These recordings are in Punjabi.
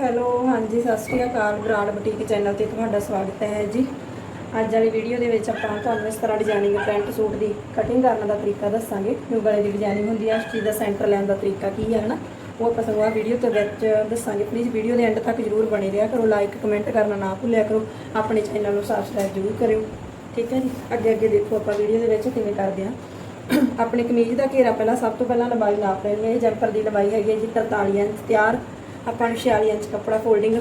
ਹੈਲੋ, ਹਾਂਜੀ, ਸਤਿ ਸ਼੍ਰੀ ਅਕਾਲ ਬਰਾੜ ਬੁਟੀਕ ਚੈਨਲ ਤੇ ਤੁਹਾਡਾ ਸਵਾਗਤ ਹੈ ਜੀ। ਅੱਜ ਵਾਲੀ ਵੀਡੀਓ ਦੇ ਵਿੱਚ ਆਪਾਂ ਤੁਹਾਨੂੰ ਇਸ ਤਰ੍ਹਾਂ ਡਿਜ਼ਾਈਨਿੰਗ ਪੈਂਟ ਸੂਟ ਦੀ ਕਟਿੰਗ ਕਰਨ ਦਾ ਤਰੀਕਾ ਦੱਸਾਂਗੇ। ਕਿਉਂ ਗਲੇ ਦੀ ਡਿਜ਼ਾਈਨਿੰਗ ਹੁੰਦੀ ਹੈ ਉਸ ਚੀਜ਼ ਦਾ ਸੈਂਟਰ ਲੈਣ ਦਾ ਤਰੀਕਾ ਕੀ ਹੈ ਹਨਾ? ਉਹ ਆਪਾਂ ਤੁਹਾਨੂੰ ਆ ਵੀਡੀਓ ਦੇ ਵਿੱਚ ਦੱਸਾਂਗੇ। ਪਲੀਜ਼ ਵੀਡੀਓ ਦੇ ਐਂਡ ਤੱਕ ਜਰੂਰ ਬਣੇ ਰਿਹਾ ਕਰੋ ਲਾਈਕ ਕਮੈਂਟ ਕਰਨਾ ਨਾ ਭੁੱਲਿਆ ਕਰੋ। ਆਪਣੇ ਚੈਨਲ ਨੂੰ ਸਬਸਕ੍ਰਾਈਬ ਜਰੂਰ ਕਰਿਓ। ਠੀਕ ਹੈ ਜੀ? ਅੱਗੇ ਅੱਗੇ ਦੇਖੋ ਆਪਾਂ ਵੀਡੀਓ ਦੇ ਵਿੱਚ ਕਿਵੇਂ ਕਰਦੇ ਹਾਂ ਆਪਣੀ ਕਮੀਜ਼ ਦਾ ਘੇਰਾ ਪਹਿਲਾਂ ਸਭ ਤੋਂ ਪਹਿਲਾਂ ਲੰਬਾਈ ਨਾਪ ਲੈਣੀ ਹੈ। ਜੈਂਪਰ ਦੀ ਲੰਬਾਈ ਹੈਗੀ ਹੈ ਜੀ 43 ਇੰਚ ਤਿਆਰ। ਆਪਾਂ ਨੂੰ 46 ਇੰਚ ਕੱਪੜਾ ਫੋਲਡਿੰਗ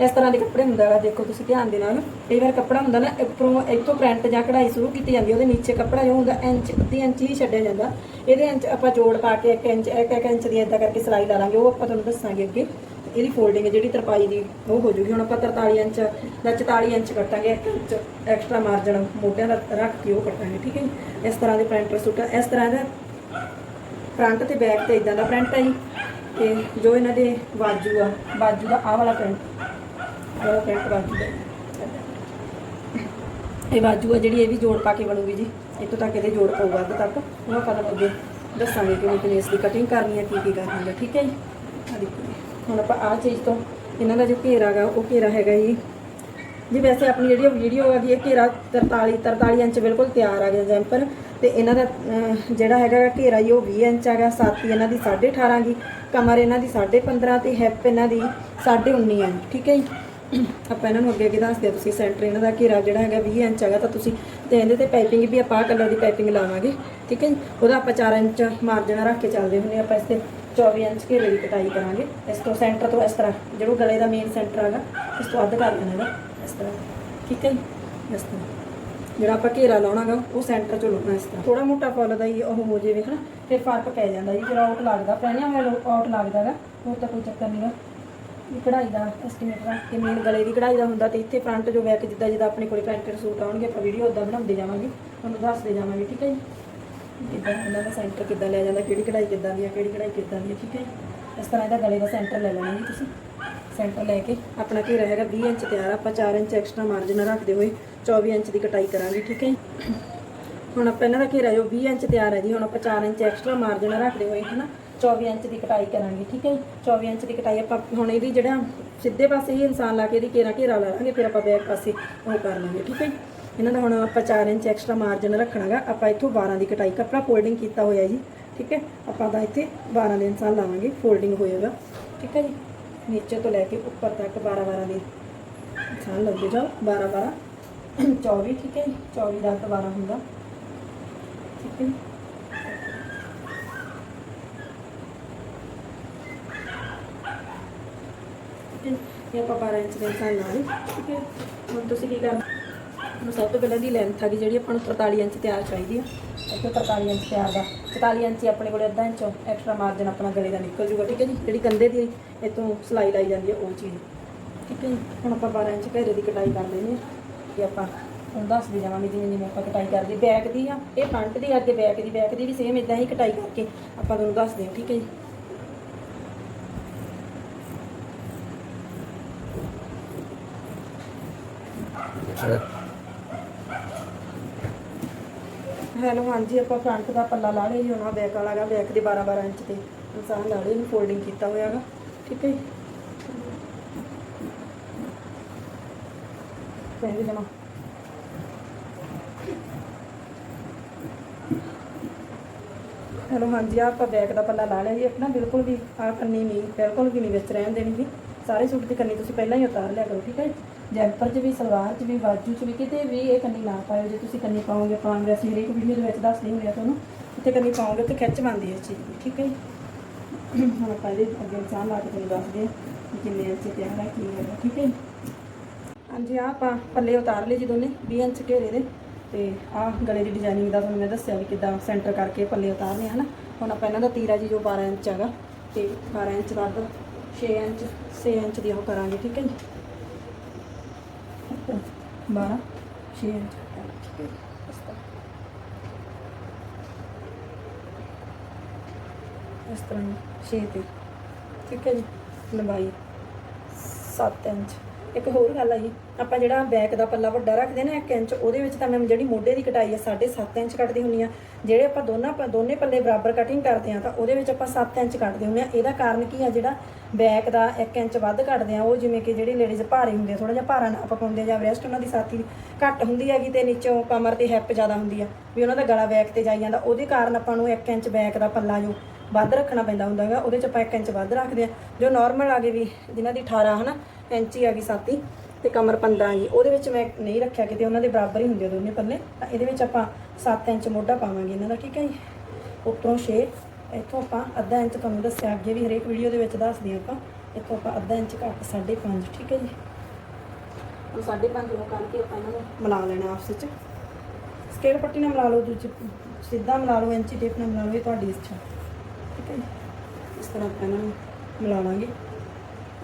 ਇਸ ਤਰ੍ਹਾਂ ਦੇ ਕੱਪੜੇ ਹੁੰਦਾ ਹੈਗਾ ਦੇਖੋ ਤੁਸੀਂ ਧਿਆਨ ਦੇ ਨਾਲ ਕਈ ਵਾਰ ਕੱਪੜਾ ਹੁੰਦਾ ਨਾ ਉੱਪਰੋਂ ਇੱਥੋਂ ਪ੍ਰਿੰਟ ਜਾਂ ਕਢਾਈ ਸ਼ੁਰੂ ਕੀਤੀ ਜਾਂਦੀ ਹੈ, ਉਹਦੇ ਨੀਚੇ ਕੱਪੜਾ ਜੋ ਹੁੰਦਾ ਇੰਚ ਅੱਧੀ ਇੰਚ ਹੀ ਛੱਡਿਆ ਜਾਂਦਾ। ਇਹਦੇ ਇੰਚ ਆਪਾਂ ਜੋੜ ਪਾ ਕੇ 1 ਇੰਚ 1 ਇੰਚ ਦੀ ਇਦਾਂ ਕਰਕੇ ਸਿਲਾਈ ਲਾ ਲਾਂਗੇ ਉਹ ਆਪਾਂ ਤੁਹਾਨੂੰ ਦੱਸਾਂਗੇ ਅੱਗੇ। ਇਹਦੀ ਫੋਲਡਿੰਗ ਜਿਹੜੀ ਤਰਪਾਈ ਦੀ ਉਹ ਹੋ ਜੂਗੀ। ਹੁਣ ਆਪਾਂ 43 ਇੰਚ ਦਾ 44 ਇੰਚ ਕੱਟਾਂਗੇ 1 ਇੰਚ ਐਕਸਟਰਾ ਮਾਰਜਨ ਮੋਢਿਆਂ ਦਾ ਰੱਖ ਕੇ ਉਹ ਕੱਟਾਂਗੇ ਠੀਕ ਹੈ ਜੀ? ਇਸ ਤਰ੍ਹਾਂ ਦੇ ਪ੍ਰਿੰਟਰ ਸੂਟ ਇਸ ਤਰ੍ਹਾਂ ਦਾ ਫਰੰਟ ਤੇ ਬੈਕ ਤੇ ਇਦਾਂ ਦਾ ਪ੍ਰਿੰਟ ਹੈ ਜੀ। ਤੇ ਜੋ ਇਹਨਾਂ ਦੇ ਬਾਜੂ ਆ, ਬਾਜੂ ਦਾ ਆਹ ਵਾਲਾ ਪ੍ਰਿੰਟ ਆਹ ਵਾਲਾ ਪ੍ਰਿੰਟ ਬਾਜੂ ਦਾ। ਇਹ ਬਾਜੂ ਆ ਜਿਹੜੀ ਇਹ ਵੀ ਜੋੜ ਪਾ ਕੇ ਬਣੂਗੀ ਜੀ। ਇੱਥੋਂ ਤੱਕ ਇਹਦੇ ਜੋੜ ਪਊਗਾ ਅੱਧ ਤੱਕ। ਉਹ ਆਪਾਂ ਤੁਹਾਨੂੰ ਅੱਗੇ ਦੱਸਾਂਗੇ ਕਿ ਮੈਂ ਇਸ ਦੀ ਕਟਿੰਗ ਕਰਨੀ ਹੈ ਕੀ ਕੀ ਕਰਨੀ ਹੈ ਠੀਕ ਹੈ ਜੀ? ਜੀ। ਹੁਣ ਆਪਾਂ ਆਹ ਚੀਜ਼ ਤੋਂ ਇਹਨਾਂ ਦਾ ਜੋ ਘੇਰਾ ਹੈਗਾ ਉਹ ਘੇਰਾ ਹੈਗਾ ਜੀ ਜੀ, ਵੈਸੇ ਆਪਣੀ ਜਿਹੜੀ ਵੀਡੀਓ ਆ ਗਈ ਇਹ ਘੇਰਾ 43 43 ਇੰਚ ਬਿਲਕੁਲ ਤਿਆਰ ਆ ਗਿਆ ਜੈਂਪਰ। ਤੇ ਇਹਨਾਂ ਦਾ ਜਿਹੜਾ ਹੈਗਾ ਘੇਰਾ ਹੀ ਉਹ 20 ਇੰਚ ਹੈਗਾ ਸਾਥੀ ਇਹਨਾਂ ਦੀ 18.5 ਗੀ, ਕਮਰ ਇਹਨਾਂ ਦੀ 15.5 ਤੇ ਹਿੱਪ ਇਹਨਾਂ ਦੀ 19.5 ਇੰਚ ਠੀਕ ਹੈ ਜੀ? ਆਪਾਂ ਇਹਨਾਂ ਨੂੰ ਅੱਗੇ ਅੱਗੇ ਦੱਸਦੇ ਹਾਂ, ਤੁਸੀਂ ਸੈਂਟਰ ਇਹਨਾਂ ਦਾ ਘੇਰਾ ਜਿਹੜਾ ਹੈਗਾ 20 ਇੰਚ ਹੈਗਾ ਤਾਂ ਤੁਸੀਂ ਤੇ ਇਹਦੇ ਤੇ ਪਾਈਪਿੰਗ ਵੀ ਆਪਾਂ ਕਲਰ ਦੀ ਪਾਈਪਿੰਗ ਲਾਵਾਂਗੇ, ਠੀਕ ਹੈ ਜੀ? ਉਹਦਾ ਆਪਾਂ 4 ਇੰਚ ਮਾਰਜਨ ਰੱਖ ਕੇ ਚੱਲਦੇ ਹੁੰਦੇ ਹਾਂ। ਆਪਾਂ ਇਸ ਤੇ 24 ਇੰਚ ਘੇਰੇ ਦੀ ਕਟਾਈ ਕਰਾਂਗੇ। ਇਸ ਤੋਂ ਸੈਂਟਰ ਤੋਂ ਇਸ ਤਰ੍ਹਾਂ, ਜਿਹੜਾ ਗਲੇ ਦਾ ਮੇਨ ਸੈਂਟਰ ਹੈਗਾ ਇਸ ਤੋਂ ਅੱਧ ਕਰ ਦੇਣਾ ਹੈਗਾ। ਇਸ ਤਰ੍ਹਾਂ। ਠੀਕ ਹੈ ਜੀ? ਇਸ ਤਰ੍ਹਾਂ। ਜਿਹੜਾ ਆਪਾਂ ਘੇਰਾ ਲਾਉਣਾਗਾ, ਉਹ ਸੈਂਟਰ ਚੋਂ ਲਾਉਣਾ ਇਸ ਤਰ੍ਹਾਂ। ਥੋੜਾ ਮੋਟਾ ਫੁੱਲ ਦਾ ਹੀ ਉਹ ਹੋ ਜਾਵੇ, ਹਨਾ? ਫਿਰ ਫ਼ਰਕ ਪੈ ਜਾਂਦਾ ਜੀ। ਫਿਰ ਆਊਟ ਲੱਗਦਾ, ਪਹਿਲਾਂ ਹੋਇਆ ਆਊਟ ਲੱਗਦਾਗਾ ਉਹ ਤਾਂ ਕੋਈ ਚੱਕਰ ਨਹੀਂਗਾ ਇਹ ਕਢਾਈ ਦਾ ਐਸਟੀਮੇਟ ਰੱਖ ਕੇ ਮੇਨ ਗਲੇ ਦੀ ਕਢਾਈ ਦਾ ਹੁੰਦਾ ਤੇ ਇੱਥੇ ਫਰੰਟ ਜੋ ਬੈਕ ਜਿੱਦਾਂ ਜਿੱਦਾਂ ਆਪਣੇ ਕੋਲੇ ਪ੍ਰਿੰਟਡ ਸੂਟ ਆਉਣਗੇ, ਆਪਾਂ ਵੀਡੀਓ ਉਦਾਂ ਬਣਾਉਂਦੇ ਜਾਵਾਂਗੇ। ਤੁਹਾਨੂੰ ਦੱਸਦੇ ਜਾਵਾਂਗੇ, ਠੀਕ ਹੈ ਜੀ? ਕਿੱਦਾਂ ਇਹਨਾਂ ਦਾ ਸੈਂਟਰ ਕਿੱਦਾਂ ਲਿਆ ਜਾਂਦਾ, ਕਿਹੜੀ ਕਢਾਈ ਕਿੱਦਾਂ ਦੀ ਹੈ ਕਿਹੜੀ ਕਢਾਈ ਕਿੱਦਾਂ ਦੀ ਹੈ ਠੀਕ ਹੈ ਜੀ। ਇਸ ਤਰ੍ਹਾਂ ਇਹਦਾ ਗਲੇ ਦਾ ਸੈਂਟਰ ਲੈ ਲੈਣਾ ਜੀ ਤੁਸੀਂ। ਸੈਂਟਰ ਲੈ ਕੇ ਆਪਣਾ ਘੇਰਾ ਹੈਗਾ 20 ਇੰਚ ਤਿਆਰ ਆਪਾਂ 4 ਇੰਚ ਐਕਸਟਰਾ ਮਾਰਜਨ ਰੱਖਦੇ ਹੋਏ 24 ਇੰਚ ਦੀ ਕਟਾਈ ਕਰਾਂਗੇ, ਠੀਕ ਹੈ ਜੀ। ਹੁਣ ਆਪਾਂ ਇਹਨਾਂ ਦਾ ਘੇਰਾ ਜੋ 20 ਇੰਚ ਤਿਆਰ ਹੈ ਜੀ, ਹੁਣ ਆਪਾਂ 4 ਇੰਚ ਐਕਸਟਰਾ ਮਾਰਜਨ ਰੱਖਦੇ ਹੋਏ, ਹਨਾ? 24 ਇੰਚ ਦੀ ਕਟਾਈ ਕਰਾਂਗੇ, ਠੀਕ ਹੈ ਜੀ? 24 ਇੰਚ ਦੀ ਕਟਾਈ ਆਪਾਂ ਹੁਣ ਇਹਦੀ ਜਿਹੜਾ ਸਿੱਧੇ ਪਾਸੇ ਹੀ ਇਨਸਾਨ ਲਾ ਕੇ ਇਹਦੀ ਘੇਰਾ ਘੇਰਾ ਲਾ ਲਾਂਗੇ, ਫਿਰ ਆਪਾਂ ਬੈਕ ਪਾਸੇ ਉਹ ਕਰ ਲਾਂਗੇ, ਠੀਕ ਹੈ ਜੀ? ਇਹਨਾਂ ਦਾ ਹੁਣ ਆਪਾਂ 4 ਇੰਚ ਐਕਸਟਰਾ ਮਾਰਜਨ ਰੱਖਣਾਗਾ। ਆਪਾਂ ਇੱਥੋਂ 12 ਦੀ ਕਟਾਈ, ਕੱਪੜਾ ਫੋਲਡਿੰਗ ਕੀਤਾ ਹੋਇਆ ਜੀ, ਠੀਕ ਹੈ? ਆਪਾਂ ਦਾ ਇੱਥੇ 12 ਦੇ ਇਨਸਾਨ ਲਾਵਾਂਗੇ ਫੋਲਡਿੰਗ ਹੋਏਗਾ ਠੀਕ ਹੈ ਜੀ? ਨੀਚੇ ਤੋਂ ਲੈ ਕੇ ਉੱਪਰ ਤੱਕ 12 12 ਦੇ ਇਨਸਾਨ ਲੱਗੇ ਜਾਓ 12 12 24 ਠੀਕ ਹੈ ਜੀ 24 ਦਾ 12 ਹੁੰਦਾ। ਠੀਕ ਹੈ ਜੀ। ਇਹ ਆਪਾਂ 12 ਇੰਚ ਦੇ ਹਿਸਾਬ ਨਾਲ ਠੀਕ ਹੈ ਹੁਣ ਤੁਸੀਂ ਕੀ ਕਰਨਾ? ਹੁਣ ਸਭ ਤੋਂ ਪਹਿਲਾਂ ਦੀ ਲੈਂਥ ਆ ਗਈ ਜਿਹੜੀ ਆਪਾਂ ਨੂੰ 43 ਇੰਚ ਤਿਆਰ ਚਾਹੀਦੀ ਆ। ਇੱਥੇ 43 ਇੰਚ ਤਿਆਰ ਦਾ 44 ਇੰਚ ਆਪਣੇ ਕੋਲੇ ਅੱਧਾ ਇੰਚ ਐਕਸਟਰਾ ਮਾਰਜਨ ਆਪਣਾ ਗਲੇ ਦਾ ਨਿਕਲ ਜੂਗਾ ਠੀਕ ਹੈ ਜੀ? ਜਿਹੜੀ ਕੰਧੇ ਦੀ ਇਤੋਂ ਸਲਾਈ ਲਾਈ ਜਾਂਦੀ ਹੈ ਉਹ ਚੀਜ਼। ਠੀਕ ਹੈ ਜੀ? ਹੁਣ ਆਪਾਂ 12 ਇੰਚ ਘੇਰੇ ਦੀ ਕਟਾਈ ਕਰ ਲੈਣੀ ਹੈ। ਤੇ ਆਪਾਂ ਹੁਣ ਦੱਸਦੇ ਜਾਵਾਂਗੇ ਜਿਵੇਂ ਜਿਵੇਂ ਆਪਾਂ ਕਟਾਈ ਕਰਦੇ। ਬੈਕ ਦੀ ਆ ਇਹ ਫਰੰਟ ਦੀ ਆ, ਅੱਗੇ ਬੈਕ ਦੀ। ਬੈਕ ਦੀ ਵੀ ਸੇਮ ਇਦਾਂ ਹੀ ਕਟਾਈ ਕਰਕੇ ਆਪਾਂ ਤੁਹਾਨੂੰ ਦੱਸਦੇ ਹਾਂ ਠੀਕ ਹੈ ਜੀ? ਹੈਲੋ, ਹਾਂਜੀ, ਆਪਾਂ ਫਰੰਟ ਦਾ ਪੱਲਾ ਲਾ ਲਿਆ ਜੀ ਹੁਣ ਬੈਕ ਵਾਲਾ ਗਾ ਬੈਕ ਦੇ 12 12 ਇੰਚ ਤੇ। ਇਨਸਾਨ ਲਾ ਲਿਆ ਇਹਨੂੰ ਫੋਲਡਿੰਗ ਕੀਤਾ ਹੋਇਆ ਹੈਗਾ, ਠੀਕ ਹੈ ਜੀ? ਪਹਿਲੇ ਜਮਾ ਹੈਲੋ, ਹਾਂਜੀ, ਆਹ ਆਪਾਂ ਬੈਕ ਦਾ ਪੱਲਾ ਲਾ ਲਿਆ ਜੀ, ਆਪਣਾ ਬਿਲਕੁਲ ਵੀ ਆ ਕੰਨੀ ਨਹੀਂ, ਬਿਲਕੁਲ ਵੀ ਨਹੀਂ ਵਿੱਚ ਰਹਿਣ ਦੇਣੀ ਜੀ। ਸਾਰੇ ਸੂਟ ਦੀ ਕੰਨੀ ਤੁਸੀਂ ਪਹਿਲਾਂ ਹੀ ਉਤਾਰ ਲਿਆ ਕਰੋ, ਠੀਕ ਹੈ ਜੀ? ਜੈਂਪਰ 'ਚ ਵੀ, ਸਲਵਾਰ 'ਚ ਵੀ, ਬਾਜੂ 'ਚ ਵੀ, ਕਿਤੇ ਵੀ ਇਹ ਕੰਨੀ ਨਾ ਪਾਇਓ। ਜੇ ਤੁਸੀਂ ਕੰਨੀ ਪਾਓਗੇ, ਆਪਾਂ ਵੈਸੇ ਹਰੇਕ ਵੀਡੀਓ ਦੇ ਵਿੱਚ ਦੱਸਦੇ ਹੁੰਦੇ ਆ ਤੁਹਾਨੂੰ, ਉੱਥੇ ਕੰਨੀ ਪਾਓਗੇ ਤੇ ਖਿੱਚ ਬਣਦੀ ਹੈ ਚੀਜ਼ ਠੀਕ ਹੈ ਜੀ? ਹੁਣ ਆਪਾਂ ਇਹਦੇ ਅੱਗੇ ਇਨਸਾਨ ਲਾ ਕੇ ਤੁਹਾਨੂੰ ਦੱਸਦੇ ਹਾਂ ਕਿੰਨੇ ਇੰਚ ਤਿਆਰ ਹੈ ਕੀ ਹੈ ਠੀਕ ਹੈ ਜੀ? ਹਾਂਜੀ, ਆਹ ਆਪਾਂ ਪੱਲੇ ਉਤਾਰ ਲਏ ਜੀ ਦੋਨੇ 20 ਇੰਚ ਘੇਰੇ ਦੇ। ਤੇ ਆਹ ਗਲੇ ਦੀ ਡਿਜ਼ਾਈਨਿੰਗ ਦਾ ਤੁਹਾਨੂੰ ਮੈਂ ਦੱਸਿਆ ਵੀ ਕਿਦਾਂ ਸੈਂਟਰ ਕਰਕੇ ਪੱਲੇ ਉਤਾਰਨੇ ਹਨ? ਹੁਣ ਆਪਾਂ ਇਹਨਾਂ ਦਾ ਤੀਰਾ ਜੀ ਜੋ 12 ਇੰਚ ਹੈਗਾ, ਤੇ 12 ਇੰਚ ਦਾ 6 ਇੰਚ 6 ਇੰਚ ਦੀ ਉਹ ਕਰਾਂਗੇ, ਠੀਕ ਹੈ ਜੀ? 12 6 ਇੰਚ ਠੀਕ ਹੈ ਜੀ, ਇਸ ਤਰ੍ਹਾਂ ਇਸ ਤਰ੍ਹਾਂ 6 ਤੇ ਠੀਕ ਹੈ ਜੀ ਲੰਬਾਈ 7 ਇੰਚ ਇੱਕ ਹੋਰ ਗੱਲ ਆ ਜੀ, ਆਪਾਂ ਜਿਹੜਾ ਬੈਕ ਦਾ ਪੱਲਾ ਵੱਡਾ ਰੱਖਦੇ ਨਾ 1 ਇੰਚ, ਉਹਦੇ ਵਿੱਚ ਤਾਂ ਮੈਂ ਜਿਹੜੀ ਮੋਢੇ ਦੀ ਕਟਾਈ ਆ 7.5 ਇੰਚ ਕੱਟਦੀ ਹੁੰਨੀ ਆ। ਜਿਹੜੇ ਆਪਾਂ ਦੋਨਾਂ ਪ- ਦੋਨੇ ਪੱਲੇ ਬਰਾਬਰ ਕਟਿੰਗ ਕਰਦੇ ਆ, ਤਾਂ ਉਹਦੇ ਵਿੱਚ ਆਪਾਂ 7 ਇੰਚ ਕੱਟਦੇ ਹੁੰਨੇ ਆ। ਇਹਦਾ ਕਾਰਨ ਕੀ ਆ, ਜਿਹੜਾ ਬੈਕ ਦਾ 1 ਇੰਚ ਵੱਧ ਕੱਟਦੇ ਆ, ਉਹ ਜਿਵੇਂ ਕਿ ਜਿਹੜੀ ਲੇਡੀਜ਼ ਭਾਰੇ ਹੁੰਦੇ ਆ ਥੋੜਾ ਜਿਹਾ ਭਾਰਾ ਨਾਪ ਪਾਉਂਦੇ ਜਾਂ ਬ੍ਰੈਸਟ ਉਹਨਾਂ ਦੀ ਸਾਥੀ ਘੱਟ ਹੁੰਦੀ ਹੈਗੀ ਤੇ ਨੀਚੋਂ ਕਮਰ ਤੇ ਹੈਪ ਜ਼ਿਆਦਾ ਹੁੰਦੀ ਆ, ਵੀ ਉਹਨਾਂ ਦਾ ਗਲਾ ਬੈਕ ਤੇ ਜਾਈ ਜਾਂਦਾ। ਉਹਦੇ ਕਾਰਨ ਆਪਾਂ ਨੂੰ 1 ਇੰਚ ਬੈਕ ਦਾ ਪੱਲਾ ਜੋ ਵੱਧ ਰੱਖਣਾ ਪੈਂਦਾ ਹੁੰਦਾ ਹੈਗਾ, ਉਹਦੇ ਚ ਆਪਾਂ 1 ਇੰਚ ਵੱਧ ਰੱਖਦੇ ਆ। ਜੋ ਨਾਰਮਲ ਆ ਗਏ ਵੀ, ਜਿਨ੍ਹਾਂ ਦੀ 18 ਹਨਾ ਇੰਚ ਹੀ ਆ ਗਈ ਸਾਥੀ ਤੇ ਕਮਰ 15 ਗਈ। ਉਹਦੇ ਵਿੱਚ ਮੈਂ ਨਹੀਂ ਰੱਖਿਆ ਕਿਤੇ, ਉਹਨਾਂ ਦੇ ਬਰਾਬਰ ਹੀ ਹੁੰਦੇ ਆ ਦੋਨੇ ਪੱਲੇ। ਤਾਂ ਇਹਦੇ ਵਿੱਚ ਆਪਾਂ 7 ਇੰਚ ਮੋਢਾ ਪਾਵਾਂਗੇ ਇਹਨਾਂ ਦਾ, ਠੀਕ ਹੈ ਜੀ? ਉੱਪਰੋਂ 6 ਇੱਥੋਂ ਆਪਾਂ ਅੱਧਾ ਇੰਚ ਤੁਹਾਨੂੰ ਦੱਸਿਆ, ਅੱਗੇ ਵੀ ਹਰੇਕ ਵੀਡੀਓ ਦੇ ਵਿੱਚ ਦੱਸਦੇ ਹਾਂ ਆਪਾਂ। ਇੱਥੋਂ ਆਪਾਂ ਅੱਧਾ ਇੰਚ ਘੱਟ 5.5 ਠੀਕ ਹੈ ਜੀ? ਉਹ 5.5 ਨੂੰ ਕਰਕੇ ਆਪਾਂ ਇਹਨਾਂ ਨੂੰ ਮਿਲਾ ਲੈਣਾ ਆਪਸ ਵਿੱਚ। ਸਕੇਲ ਪੱਟੀ ਨਾਲ ਮਿਲਾ ਲਓ, ਦੂਜੀ ਸਿੱਧਾ ਮਿਲਾ ਲਓ, ਇੰਚੀ ਟੇਪ ਨਾਲ ਮਿਲਾ ਲਓ, ਇਹ ਤੁਹਾਡੀ ਇੱਛਾ। ਠੀਕ ਹੈ ਜੀ? ਇਸ ਤਰ੍ਹਾਂ ਆਪਾਂ ਇਹਨਾਂ ਨੂੰ ਮਿਲਾ ਲਾਂਗੇ।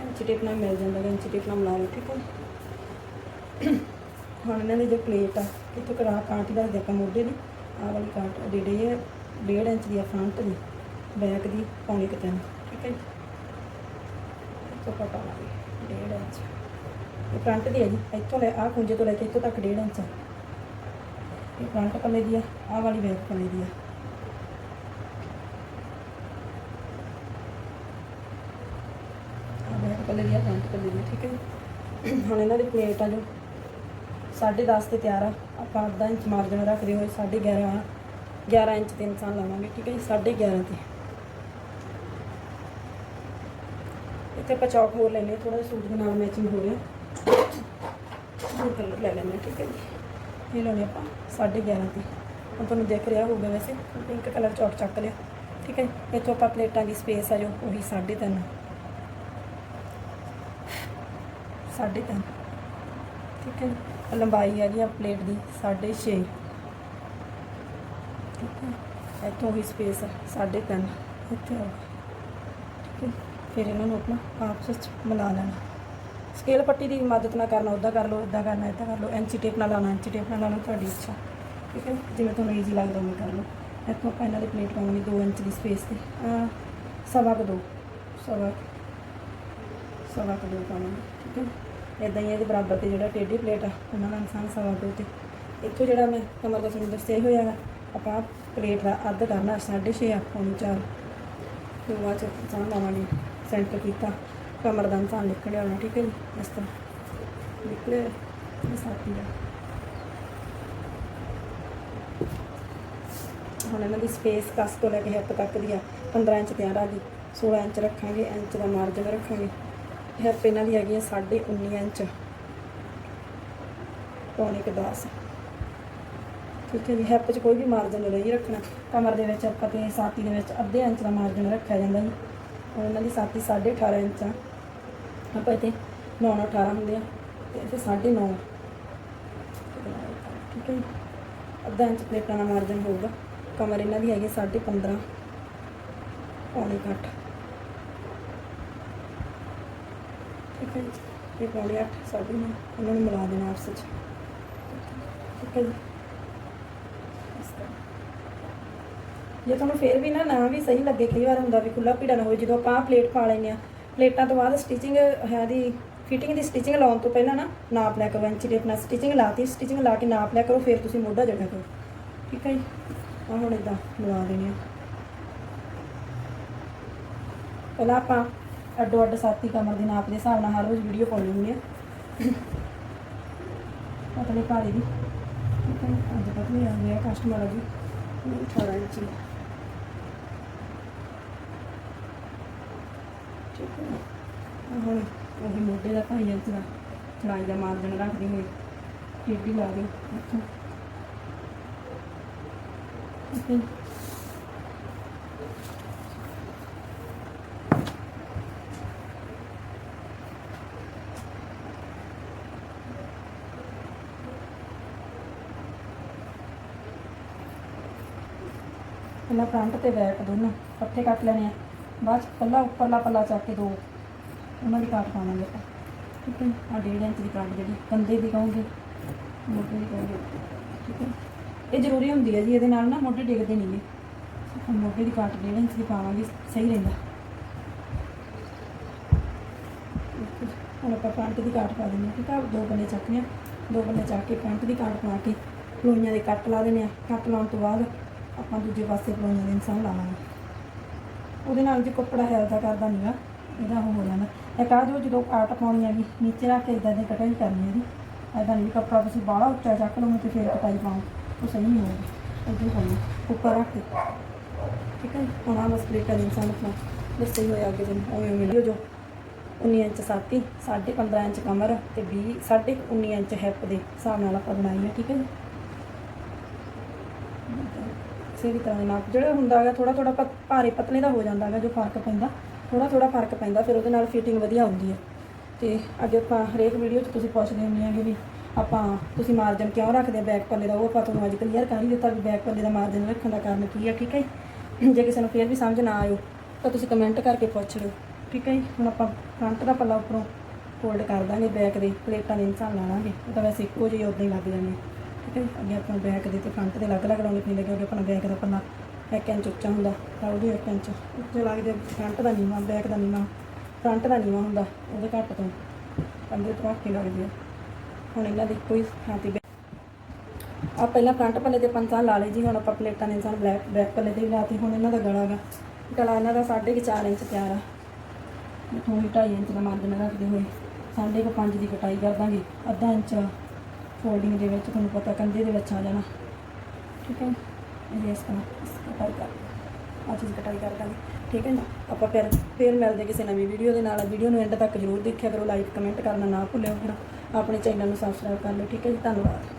ਇੰਚੀ ਟੇਪ ਨਾਲ ਮਿਲ ਜਾਂਦਾ ਹੈ ਇੰਚੀ ਟੇਪ ਨਾਲ ਮਿਲਾ ਲਓ, ਠੀਕ ਹੈ ਜੀ। ਹੁਣ ਇਹਨਾਂ ਦੀ ਜੋ ਪਲੇਟ ਆ ਕਿੱਥੋਂ ਕਰਾ ਕਾਂਟ ਦਾ ਆਪਾਂ ਮੋਢੇ ਦੀ, ਆਹ ਵਾਲੀ ਕਾਂਟ ਡੇਢ ਹੈ ਡੇਢ ਇੰਚ ਦੀ ਆ ਫਰੰਟ ਦੀ ਬੈਕ ਦੀ, ਪੌਣੇ ਕੁ ਤਿੰਨ, ਠੀਕ ਹੈ ਜੀ। ਇੱਥੋਂ ਪਟਾ ਲਾਂਗੇ, ਡੇਢ ਇੰਚ। ਇਹ ਫਰੰਟ ਦੀ ਹੈ ਜੀ, ਇੱਥੋਂ ਲੈ, ਆਹ ਕੁੰਜੇ ਤੋਂ ਲੈ ਕੇ ਇੱਥੋਂ ਤੱਕ ਡੇਢ ਇੰਚ ਇਹ ਫਰੰਟ ਪੱਲੇ ਦੀ ਆ, ਆਹ ਵਾਲੀ ਬੈਕ ਪੱਲੇ ਦੀ ਆ। ਆਹ ਬੈਕ ਪੱਲੇ ਦੀ ਆ ਫਰੰਟ ਪੱਲੇ ਦੀ ਠੀਕ ਹੈ ਜੀ। ਹੁਣ ਇਹਨਾਂ ਦੀ ਪਲੇਟ ਆ ਜੋ 10.5 ਤੇ ਤਿਆਰ ਆ। ਆਪਾਂ ਅੱਧਾ ਇੰਚ ਮਾਰਜਨ ਰੱਖਦੇ ਹੋਏ 11.5 11 ਇੰਚ ਤੇ ਇਨਸਾਨ ਲਾਵਾਂਗੇ, ਠੀਕ ਹੈ ਜੀ 11.5 ਤੇ। ਇੱਥੇ ਆਪਾਂ ਚੌਕ ਹੋਰ ਲੈਣੇ ਥੋੜਾ ਜਿਹਾ ਸੂਟ ਦੇ ਨਾਲ ਮੈਚਿੰਗ ਹੋ ਰਿਹਾ। ਹੋਰ ਕਲਰ ਲੈ ਲੈਣੇ ਠੀਕ ਹੈ ਜੀ। ਇਹ ਲਾਉਣੇ ਆਪਾਂ 11.5 ਤੇ। ਹੁਣ ਤੁਹਾਨੂੰ ਦੇਖ ਰਿਹਾ ਹੋਊਗਾ ਵੈਸੇ ਪਿੰਕ ਕਲਰ ਚੌਕ ਚੱਕ ਲਿਆ। ਠੀਕ ਹੈ ਜੀ। ਇੱਥੋਂ ਆਪਾਂ ਪਲੇਟਾਂ ਦੀ ਸਪੇਸ ਆ ਜੋ, ਉਹੀ 3.5 3.5 ਠੀਕ ਹੈ ਲੰਬਾਈ ਹੈਗੀ ਆ ਪਲੇਟ ਦੀ 6.5 ਠੀਕ ਹੈ। ਇੱਥੋਂ ਹੀ ਸਪੇਸ ਹੈ 3.5 ਇੱਥੇ ਆਓ ਠੀਕ ਹੈ। ਫਿਰ ਇਹਨਾਂ ਨੂੰ ਆਪਣਾ ਆਪਸ ਵਿੱਚ ਮਿਲਾ ਲੈਣਾ। ਸਕੇਲ ਪੱਟੀ ਦੀ ਮਦਦ ਨਾਲ ਕਰਨਾ ਉੱਦਾਂ ਕਰ ਲਓ ਇੱਦਾਂ ਕਰਨਾ ਇੱਦਾਂ ਕਰ ਲਓ ਐਂਚੀ ਟੇਪ ਨਾਲ ਲਾਉਣਾ ਐਂਚੀ ਟੇਪ ਨਾਲ ਲਾਉਣਾ ਤੁਹਾਡੀ ਇੱਛਾ। ਠੀਕ ਹੈ। ਜਿਵੇਂ ਤੁਹਾਨੂੰ ਈਜ਼ੀ ਲੱਗਦਾ ਉਵੇਂ ਕਰ ਲਓ। ਇੱਥੋਂ ਆਪਾਂ ਇਹਨਾਂ ਦੀ ਪਲੇਟ ਪਾਵਾਂਗੇ 2 ਇੰਚ ਦੀ ਸਪੇਸ ਤੇ। ਆਹ, ਸਵਾ ਕੁ ਦੋ ਸਵਾ ਸਵਾ ਕੁ ਦੋ ਪਾਵਾਂਗੇ ਠੀਕ ਹੈ ਨਾ? ਇਦਾਂ ਹੀ ਇਹਦੇ ਬਰਾਬਰ ਤੇ ਜਿਹੜਾ ਟੇਢੀ ਪਲੇਟ ਆ ਉਹਨਾਂ ਦਾ ਇਨਸਾਨ ਸਵਾ ਦੋ ਤੇ। ਇੱਥੋਂ ਜਿਹੜਾ ਮੈਂ ਕਮਰ ਦਾ ਤੁਹਾਨੂੰ ਦੱਸਿਆ ਹੋਇਆ ਵਾ, ਆਪਾਂ ਪਲੇਟ ਦਾ ਅੱਧ ਕਰਨਾ 6.5 ਆ ਪੌਣੀ 4 ਫਿਰ ਬਾਅਦ ਚ ਇਨਸਾਨ ਲਾਵਾਂਗੇ ਸੈਂਟਰ ਕੀਤਾ ਕਮਰ ਦਾ ਇਨਸਾਨ ਨਿਕਲਿਆ ਹੋਣਾ ਠੀਕ ਹੈ ਜੀ? ਇਸ ਤਰ੍ਹਾਂ। ਨਿਕਲੇ ਸਾਥੀ ਦਾ ਹੁਣ ਇਹਨਾਂ ਦੀ ਸਪੇਸ ਕਸ ਤੋਂ ਲੈ ਕੇ ਹਿੱਪ ਤੱਕ ਦੀ ਆ 15 ਇੰਚ ਤਿਆਰ ਆ ਗਈ 16 ਇੰਚ ਰੱਖਾਂਗੇ ਇੰਚ ਦਾ ਮਾਰਜਨ ਰੱਖਾਂਗੇ। ਹਿੱਪ ਇਹਨਾਂ ਦੀ ਹੈਗੀ ਹੈ 19.5 ਇੰਚ। ਪੌਣੇ 10 ਠੀਕ ਹੈ ਜੀ, ਹਿੱਪ 'ਚ ਕੋਈ ਵੀ ਮਾਰਜਨ ਨਹੀਂ ਰੱਖਣਾ। ਕਮਰ ਦੇ ਵਿੱਚ ਆਪਾਂ ਤੇ ਸਾਥੀ ਦੇ ਵਿੱਚ ਅੱਧੇ ਇੰਚ ਦਾ ਮਾਰਜਨ ਰੱਖਿਆ ਜਾਂਦਾ ਜੀ। ਹੁਣ ਇਹਨਾਂ ਦੀ ਸਾਥੀ 18.5 ਇੰਚ ਆ। ਆਪਾਂ ਇੱਥੇ 9 18 ਹੁੰਦੇ ਆ ਤੇ ਇੱਥੇ 9.5 ਠੀਕ ਹੈ ਅੱਧਾ ਇੰਚ ਪਲੇਟਾਂ ਦਾ ਮਾਰਜਨ ਹੋਊਗਾ। ਕਮਰ ਇਹਨਾਂ ਦੀ ਹੈਗੀ 15.5 ਪੌਣੇ 8 ਹੈ ਜੀ। ਇਹ ਪੌਣੇ 8 ਸਾਢੇ ਨੌ, ਉਹਨਾਂ ਨੂੰ ਮਿਲਾ ਦੇਣਾ ਆਪਸ ਵਿੱਚ। ਠੀਕ ਹੈ ਜੀ। ਜੇ ਤੁਹਾਨੂੰ ਫੇਰ ਵੀ ਨਾ ਨਾ ਵੀ ਸਹੀ ਲੱਗੇ, ਕਈ ਵਾਰ ਹੁੰਦਾ ਵੀ ਖੁੱਲਾ ਪੀੜਾ ਨਾ ਹੋਵੇ, ਜਦੋਂ ਆਪਾਂ ਪਲੇਟ ਪਾ ਲੈਂਦੇ ਆ ਪਲੇਟਾਂ ਤੋਂ ਬਾਅਦ ਸਟਿਚਿੰਗ ਹੈ ਦੀ ਫਿਟਿੰਗ ਦੀ ਸਟਿਚਿੰਗ ਲਾਉਣ ਤੋਂ ਪਹਿਲਾਂ ਨਾ ਨਾਪ ਲੈ ਕਰੋ, ਇੰਚ ਟੇਪ ਨਾਲ ਸਟਿਚਿੰਗ ਲਾਤੀ ਸਟਿਚਿੰਗ ਲਾ ਕੇ ਨਾਪ ਲੈ ਕਰੋ, ਫਿਰ ਤੁਸੀਂ ਮੋਢਾ ਜੜਿਆ ਕਰੋ। ਠੀਕ ਹੈ ਜੀ। ਆ ਹੁਣ ਇਦਾਂ ਮਿਲਾ ਦੇਣੇ ਆ। ਪਹਿਲਾਂ ਆਪਾਂ ਅੱਡੋ ਅੱਡ ਸਾਥੀ ਕਮਰ ਦੇ ਨਾਪ ਦੇ ਹਿਸਾਬ ਨਾਲ ਹਰ ਰੋਜ਼ ਵੀਡੀਓ ਪਾਉਣੀ ਹੁੰਦੀ ਆ। ਪਤਲੇ ਭਾਰੇ ਦੀ। ਠੀਕ ਹੈ ਅੱਜ ਪਤਲੇ ਆ ਗਿਆ ਕਸਟਮਰ ਆ ਜੀ 18 ਇੰਚ ਠੀਕ ਹੈ ਆਹ ਹੁਣ ਉਹੀ ਮੋਢੇ ਦਾ ਭਾਈ ਇੰਚ ਦਾ ਚੜਾਈ ਦਾ ਮਾਰਜਨ ਰੱਖਦੇ ਹੋਏ ਟੇਢੀ ਲਾ ਦੇ ਇੱਥੋਂ ਪਹਿਲਾਂ ਫਰੰਟ ਤੇ ਬੈਕ ਦੋਨੋਂ ਇਕੱਠੇ ਕੱਟ ਲੈਣੇ ਆ। ਬਾਅਦ ਚ ਪਹਿਲਾਂ ਉੱਪਰਲਾ ਪੱਲਾ ਚੱਕ ਕੇ ਦੋ, ਉਹਨਾਂ ਦੀ ਕਾਟ ਪਾਵਾਂਗੇ ਆਪਾਂ। ਠੀਕ ਹੈ ਆ ਡੇਢ ਇੰਚ ਦੀ ਕਾਟ ਜਿਹੜੀ ਕੰਦੇ ਦੀ ਕਹੋਗੇ। ਮੋਢੇ ਦੀ ਕਹੋਗੇ। ਠੀਕ ਹੈ ਇਹ ਜ਼ਰੂਰੀ ਹੁੰਦੀ ਹੈ ਜੀ, ਇਹਦੇ ਨਾਲ ਨਾ ਮੋਢੇ ਡਿੱਗਦੇ ਨਹੀਂ ਨੇ ਮੋਢੇ ਦੀ ਕਾਟ ਡੇਢ ਇੰਚ ਦੀ ਪਾਵਾਂਗੇ, ਸਹੀ ਰਹਿੰਦਾ। ਹੁਣ ਆਪਾਂ ਫਰੰਟ ਦੀ ਕਾਟ ਪਾ ਦਿੰਦੇ ਹਾਂ, ਠੀਕ ਆ? ਦੋ ਬੰਨੇ ਚੱਕਨੇ ਆ ਦੋ ਬੰਨੇ ਚੱਕ ਕੇ ਫਰੰਟ ਦੀ ਕਾਟ ਪਾ ਕੇ ਪਲੋਈਆਂ ਦੇ ਕੱਟ ਲਾ ਦਿੰਦੇ ਆ ਕੱਟ ਲਾਉਣ ਤੋਂ ਬਾਅਦ ਆਪਾਂ ਦੂਜੇ ਪਾਸੇ ਪਲੋਈਆਂ ਦੇ ਨਿਸ਼ਾਨ ਲਾਵਾਂਗੇ। ਉਹਦੇ ਨਾਲ ਜੇ ਕੱਪੜਾ ਹਿਲਦਾ ਕਰਦਾ ਨਹੀਂਗਾ ਇਹਦਾ ਉਹ ਹੋ ਜਾਂਦਾ। ਇੱਕ ਆ ਜੋ ਜਦੋਂ ਆਟ ਪਾਉਣੀ ਹੈਗੀ, ਨੀਚੇ ਰੱਖ ਕੇ ਇਦਾਂ ਦੀ ਕਟਾਈ ਕਰਨੀ ਹੈ ਇਹਦੀ। ਐਦਾਂ ਨਹੀਂ ਕੱਪੜਾ ਤੁਸੀਂ ਬਾਹਲਾ ਉੱਚਾ ਚੱਕ ਲਓ ਤੇ ਫਿਰ ਕਟਾਈ ਪਾਓ। ਉਹ ਸਹੀ ਨਹੀਂ ਹੋਊਗੀ। ਇਦਾਂ ਕਰਨੀ। ਉੱਪਰ ਰੱਖ ਕੇ। ਠੀਕ ਹੈ ਜੀ? ਹੁਣ ਆ ਮਸਲੇ ਕਰ ਇਨਸਾਨ ਆਪਣਾ ਦੱਸੇ ਹੋਇਆ ਅੱਗੇ ਜਿਵੇਂ ਉਵੇਂ ਮਿਲਿਓ ਜੋ। 19 ਇੰਚ ਸਾਤੀ 15.5 ਇੰਚ ਕਮਰ ਤੇ 20 19 ਇੰਚ ਹਿੱਪ ਦੇ ਹਿਸਾਬ ਨਾਲ ਆਪਾਂ ਬਣਾਈ ਹੈ। ਠੀਕ ਹੈ ਜੀ? ਕਿਸੇ ਵੀ ਤਰ੍ਹਾਂ ਦੇ ਨਾਪ ਜਿਹੜਾ ਹੁੰਦਾ ਹੈਗਾ ਥੋੜਾ ਥੋੜਾ ਭਾਰੇ ਪਤਲੇ ਦਾ ਹੋ ਜਾਂਦਾ ਹੈਗਾ ਜੋ ਫ਼ਰਕ ਪੈਂਦਾ। ਥੋੜਾ ਥੋੜਾ ਫ਼ਰਕ ਪੈਂਦਾ, ਫਿਰ ਉਹਦੇ ਨਾਲ ਫਿਟਿੰਗ ਵਧੀਆ ਹੁੰਦੀ ਹੈ। ਤੇ ਅੱਜ ਆਪਾਂ ਹਰੇਕ ਵੀਡੀਓ 'ਚ ਤੁਸੀਂ ਪੁੱਛਦੇ ਹੁੰਦੇ ਆਗੇ ਵੀ ਆਪਾਂ ਤੁਸੀਂ ਮਾਰਜਨ ਕਿਉਂ ਰੱਖਦੇ ਆ? ਬੈਕ ਪੱਲੇ ਦਾ। ਉਹ ਆਪਾਂ ਤੁਹਾਨੂੰ ਅੱਜ ਕਲੀਅਰ ਕਰ ਹੀ ਦਿੱਤਾ ਵੀ ਬੈਕ ਪੱਲੇ ਦਾ ਮਾਰਜਨ ਰੱਖਣ ਦਾ ਕਾਰਨ ਕੀ ਹੈ, ਠੀਕ ਹੈ ਜੀ? ਜੇ ਕਿਸੇ ਨੂੰ ਫਿਰ ਵੀ ਸਮਝ ਨਾ ਆਇਓ, ਤਾਂ ਤੁਸੀਂ ਕਮੈਂਟ ਕਰਕੇ ਪੁੱਛ ਲਿਓ, ਠੀਕ ਹੈ ਜੀ? ਹੁਣ ਆਪਾਂ ਫਰੰਟ ਦਾ ਪੱਲਾ ਉੱਪਰੋਂ ਫੋਲਡ ਕਰ ਦਾਂਗੇ ਬੈਕ ਦੇ, ਪਲੇਟਾਂ ਦੇ ਹਿਸਾਬ ਨਾਲ ਲਾਵਾਂਗੇ ਤਾਂ ਵੈਸੇ ਇੱਕੋ ਜਿਹੀ ਉਦਾਂ ਹੀ ਲੱਗ ਜਾਣੀ ਠੀਕ ਹੈ ਅੱਗੇ ਆਪਾਂ ਬੈਕ ਦੇ ਤੇ ਫਰੰਟ ਦੇ ਅਲੱਗ-ਅਲੱਗ ਲਾਉਣੇ ਪੈਂਦੇ ਕਿਉਂਕਿ ਆਪਣਾ ਬੈਕ ਦਾ ਪੱਲਾ ਇੱਕ ਇੰਚ ਉੱਚਾ ਹੁੰਦਾ, ਤਾਂ ਉਹਦੇ ਇੱਕ ਇੰਚ ਉੱਤੇ ਲੱਗਦੇ ਫਰੰਟ ਦਾ ਨੀਵਾਂ ਬੈਕ ਦਾ ਨੀਵਾਂ ਫਰੰਟ ਦਾ ਨੀਵਾਂ ਹੁੰਦਾ, ਉਹਦੇ ਘੱਟ ਤੋਂ ਕੰਦੇ ਤੋਂ ਰੱਖ ਕੇ ਲੱਗਦੇ ਆ। ਹੁਣ ਇਹਨਾਂ ਦੀ ਕੋਈ ਥਾਂ ਤੇ ਆ ਪਹਿਲਾਂ ਫਰੰਟ ਪੱਲੇ ਦੇ ਪੰਤਾਂ ਲਾ ਲਈ ਜੀ, ਹੁਣ ਆਪਾਂ ਪਲੇਟਾਂ ਦੇ ਇਨਸਾਨ ਬਲੈਕ ਬੈਕ ਪੱਲੇ ਤੇ ਵੀ ਲਾਤੇ, ਹੁਣ ਇਹਨਾਂ ਦਾ ਗਲਾ ਗਾ। ਗਲਾ ਇਹਨਾਂ ਦਾ 4.5 ਇੰਚ ਤਿਆਰ ਆ ਇਥੋਂ ਹੀ 2.5 ਇੰਚ ਦਾ ਮਾਰਜਨ ਰੱਖਦੇ ਹੋਏ, ਸਾਢੇ ਕੁ ਪੰਜ ਦੀ ਕਟਾਈ ਕਰ ਦਾਂਗੇ, ਅੱਧਾ ਇੰਚ ਫੋਲਡਿੰਗ ਦੇ ਵਿੱਚ ਤੁਹਾਨੂੰ ਪਤਾ ਕੰਧੇ ਦੇ ਵਿੱਚ ਆ ਜਾਣਾ। ਠੀਕ ਹੈ? ਇਹ ਇਸ ਤਰ੍ਹਾਂ, ਇਸ ਕਟਾਈ ਕਰ ਆ ਚੀਜ਼ ਕਟਾਈ ਕਰ ਦਾਂਗੇ। ਠੀਕ ਹੈ ਨਾ ਆਪਾਂ ਫਿਰ ਫਿਰ ਮਿਲਦੇ ਕਿਸੇ ਨਵੀਂ ਵੀਡੀਓ ਦੇ ਨਾਲ। ਵੀਡੀਓ ਨੂੰ ਐਂਡ ਤੱਕ ਜ਼ਰੂਰ ਦੇਖਿਆ ਕਰੋ। ਲਾਈਕ ਕਮੈਂਟ ਕਰਨਾ ਨਾ ਭੁੱਲਿਓ। ਫਿਰ ਆਪਣੇ ਚੈਨਲ ਨੂੰ ਸਬਸਕ੍ਰਾਈਬ ਕਰ ਲਿਓ। ਠੀਕ ਹੈ ਜੀ? ਧੰਨਵਾਦ।